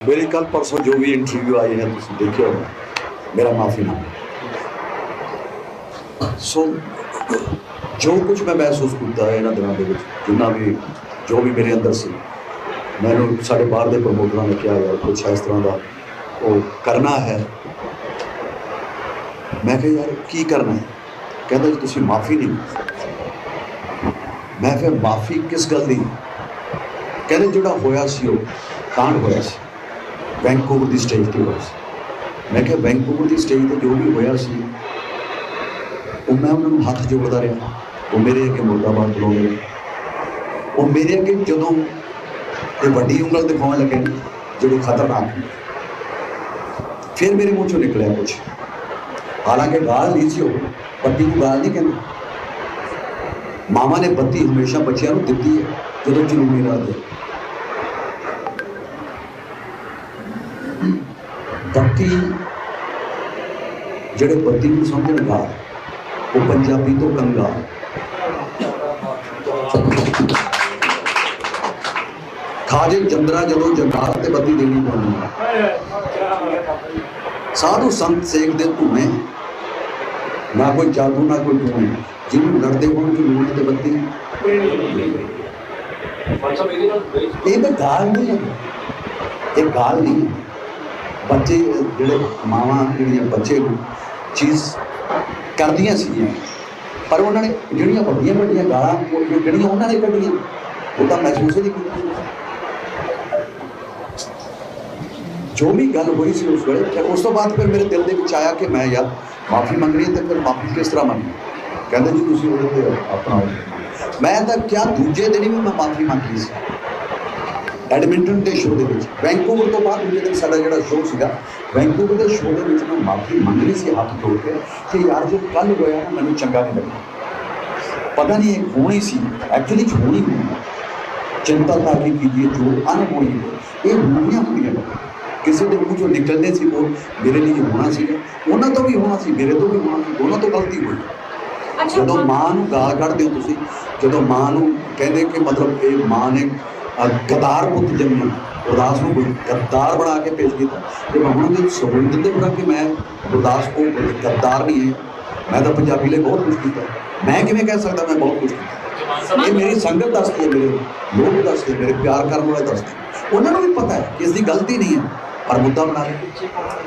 ਮੇਰੀ ਕੱਲ ਪਰਸੋਂ ਜੋ ਵੀ ਇੰਟਰਵਿਊ ਆਈ ਹੈ ਤੁਸੀਂ ਦੇਖਿਆ ਹੋਣਾ। ਮੇਰਾ ਮਾਫੀ ਨਾ ਸੋ ਜੋ ਕੁਝ ਮੈਂ ਮਹਿਸੂਸ ਕੀਤਾ ਹੈ ਇਹਨਾਂ ਦਿਨਾਂ ਦੇ ਵਿੱਚ, ਜਿੰਨਾ ਵੀ, ਜੋ ਵੀ ਮੇਰੇ ਅੰਦਰ ਸੀ, ਮੈਨੂੰ ਸਾਡੇ ਬਾਹਰ ਦੇ ਪ੍ਰਮੋਟਰਾਂ ਨੇ ਕਿਹਾ, ਯਾਰ ਕੁਝ ਇਸ ਤਰ੍ਹਾਂ ਦਾ ਉਹ ਕਰਨਾ ਹੈ। ਮੈਂ ਕਿਹਾ, ਯਾਰ, ਕੀ ਕਰਨਾ ਹੈ? ਕਹਿੰਦਾ, ਜੀ, ਤੁਸੀਂ ਮਾਫੀ ਨਹੀਂ ਮੈਂ ਫਿਰ ਮਾਫੀ ਕਿਸ ਗੱਲ ਦੀ? ਕਹਿੰਦੇ, ਜਿਹੜਾ ਹੋਇਆ ਸੀ ਉਹ ਕਾਂਡ ਹੋਇਆ ਸੀ। ਵੈਂਕੂਵਰ ਦੀ ਸਟੇਜ ਤੇ ਹੋਇਆ ਸੀ। ਮੈਂ ਕਿਹਾ ਵੈਂਕੂਵਰ ਦੀ ਸਟੇਜ ਤੇ ਜੋ ਵੀ ਹੋਇਆ ਸੀ ਉਹ ਮੈਂ ਉਹਨਾਂ ਨੂੰ ਹੱਥ ਜੋੜਦਾ ਰਿਹਾ। ਉਹ ਮੇਰੇ ਅੱਗੇ ਮੁਰਦਾਬਾਦ ਬੁਲਾਉਂਦੇ ਉਹ ਮੇਰੇ ਅੱਗੇ ਜਦੋਂ ਇਹ ਵੱਡੀ ਉਂਗਲ ਦਿਖਾਉਣ ਲੱਗੇ ਨਾ, ਜਿਹੜੀ ਖਤਰਨਾਕ ਹੈ ਫਿਰ ਮੇਰੇ ਮੂੰਹ ਚੋਂ ਨਿਕਲਿਆ ਕੁਝ ਹਾਲਾਂਕਿ ਗਾਲ ਨਹੀਂ ਸੀ ਉਹ ਬੱਤੀ ਨੂੰ ਗਾਲ ਨਹੀਂ ਕਹਿੰਦੇ। ਮਾਮਾ ਨੇ ਬੱਤੀ ਹਮੇਸ਼ਾ ਬੱਚਿਆਂ ਨੂੰ ਦਿੱਤੀ ਹੈ ਜਦੋਂ ਜ਼ਰੂਰੀ ਰਾਤ ਦੇ। ਬਾਕੀ ਜਿਹੜੇ ਬੱਤੀ ਨੂੰ ਸਮਝਣਗਾ ਉਹ ਪੰਜਾਬੀ ਤੋਂ ਕੰਗਾ ਖਾਜੇ ਚੰਦਰਾ ਜਦੋਂ ਜੰਗਾਲ ਤੇ ਬੱਤੀ ਦੇਣੀ ਪੈਂਦੀ ਸਾਧੂ ਸੰਤ ਸੇਖ ਦੇ ਧੂਏ ਨਾ ਕੋਈ ਜਾਦੂ, ਨਾ ਕੋਈ ਟੂਣੇ ਜਿਹਨੂੰ ਲੜਦੇ ਹੋਣ ਕਿ ਲੂਣ ਤੇ ਬੱਤੀ ਇਹ ਤਾਂ ਗਾਲ ਨਹੀਂ ਹੈ। ਇਹ ਗਾਲ ਨਹੀਂ ਹੈ। ਬੱਚੇ ਜਿਹੜੇ ਮਾਵਾਂ ਜਿਹੜੀਆਂ ਬੱਚੇ ਨੂੰ ਚੀਜ਼ ਕਰਦੀਆਂ ਸੀਗੀਆਂ, ਪਰ ਉਹਨਾਂ ਨੇ ਜਿਹੜੀਆਂ ਵੱਡੀਆਂ ਵੱਡੀਆਂ ਗਾਲਾਂ ਉਹ ਜਿਹੜੀਆਂ ਉਹਨਾਂ ਨੇ ਕੱਢੀਆਂ, ਉਹ ਤਾਂ ਮਹਿਸੂਸ ਹੀ ਨਹੀਂ ਕੀਤੀ ਜੋ ਵੀ ਗੱਲ ਹੋਈ ਸੀ ਉਸ ਵੇਲੇ, ਤੇ ਉਸ ਤੋਂ ਬਾਅਦ ਫਿਰ ਮੇਰੇ ਦਿਲ ਦੇ ਵਿੱਚ ਆਇਆ ਕਿ ਮੈਂ ਯਾਰ ਮਾਫੀ ਮੰਗਣੀ ਹੈ ਤੇ ਫਿਰ ਮਾਫੀ ਕਿਸ ਤਰ੍ਹਾਂ ਮੰਗਣੀ ਕਹਿੰਦੇ ਜੀ ਤੁਸੀਂ ਉਹਦੇ ਤੇ ਆਪਣਾ ਮੈਂ ਤਾਂ ਕਿਹਾ ਦੂਜੇ ਦਿਨ ਹੀ ਮੈਂ ਮਾਫੀ ਮੰਗੀ ਸੀ। ਐਡਮਿੰਟਨ ਦੇ ਸ਼ੋਅ ਦੇ ਵਿੱਚ ਵੈਂਕੂਵਰ ਤੋਂ ਬਾਅਦ ਦਿਨ ਸਾਡਾ ਜਿਹੜਾ ਸ਼ੋਅ ਸੀਗਾ ਵੈਂਕੂਵਰ ਦੇ ਸ਼ੋਅ ਦੇ ਵਿੱਚ ਮੈਂ ਮਾਫੀ ਮੰਗਣੀ ਸੀ ਹੱਥ ਜੋੜ ਕੇ ਕਿ ਯਾਰ ਜੋ ਕੱਲ ਹੋਇਆ ਨਾ ਮੈਨੂੰ ਚੰਗਾ ਨਹੀਂ ਲੱਗਾ ਪਤਾ ਨਹੀਂ ਇਹ ਹੋਣੀ ਸੀ ਐਕਚੁਅਲੀ ਹੋਣੀ ਨਹੀਂ। ਚਿੰਤਾ ਤਾਂ ਕੀ ਕੀਜੀਏ ਜੋ ਅਨਹੋਣੀ ਹੈ ਇਹ ਹੋਣੀਆਂ ਹੁੰਦੀਆਂ ਕਿਸੇ ਦੇ ਮੂੰਹ ਚੋਂ ਨਿਕਲਦੇ ਸੀ ਉਹ ਮੇਰੇ ਲਈ ਹੋਣਾ ਸੀ। ਉਹਨਾਂ ਤੋਂ ਵੀ ਹੋਣਾ ਸੀ ਮੇਰੇ ਤੋਂ ਵੀ ਹੋਣਾ ਸੀ ਦੋਨਾਂ ਤੋਂ ਗਲਤੀ ਹੋਈ। ਜਦੋਂ ਮਾਂ ਨੂੰ ਗਾਲ ਕੱਢਦੇ ਹੋ ਤੁਸੀਂ ਜਦੋਂ ਮਾਂ ਨੂੰ ਕਹਿੰਦੇ ਕਿ ਮਤਲਬ ਇਹ ਮਾਂ ਨੇ ਗਦਾਰ ਪੁੱਤ ਜੰਮਣ ਗੁਰਦਾਸ ਨੂੰ ਕੋਈ ਬਣਾ ਕੇ ਭੇਜ ਦਿੱਤਾ। ਤੇ ਮੈਂ ਹੁਣ ਦੇ ਸਬੂਤ ਦਿੰਦੇ ਬਣਾ ਕਿ ਮੈਂ ਗੁਰਦਾਸ ਕੋ ਗੱਦਾਰ ਨਹੀਂ ਹੈ। ਮੈਂ ਤਾਂ ਪੰਜਾਬੀ ਲਈ ਬਹੁਤ ਕੁਝ ਕੀਤਾ। ਮੈਂ ਕਿਵੇਂ ਕਹਿ ਸਕਦਾ ਮੈਂ ਬਹੁਤ ਕੁਝ ਕੀਤਾ? ਇਹ ਮੇਰੀ ਸੰਗਤ ਦੱਸਦੀ ਹੈ ਮੇਰੇ ਲੋਕ ਦੱਸਦੇ, ਮੇਰੇ ਪਿਆਰ ਕਰਨ ਵਾਲੇ ਦੱਸਦੇ। ਉਹਨਾਂ ਨੂੰ ਵੀ ਪਤਾ ਹੈ ਕਿ ਇਸ ਦੀ ਗਲਤੀ ਨਹੀਂ ਹੈ, ਪਰ ਮੁੱਦਾ ਬਣਾ ਕੇ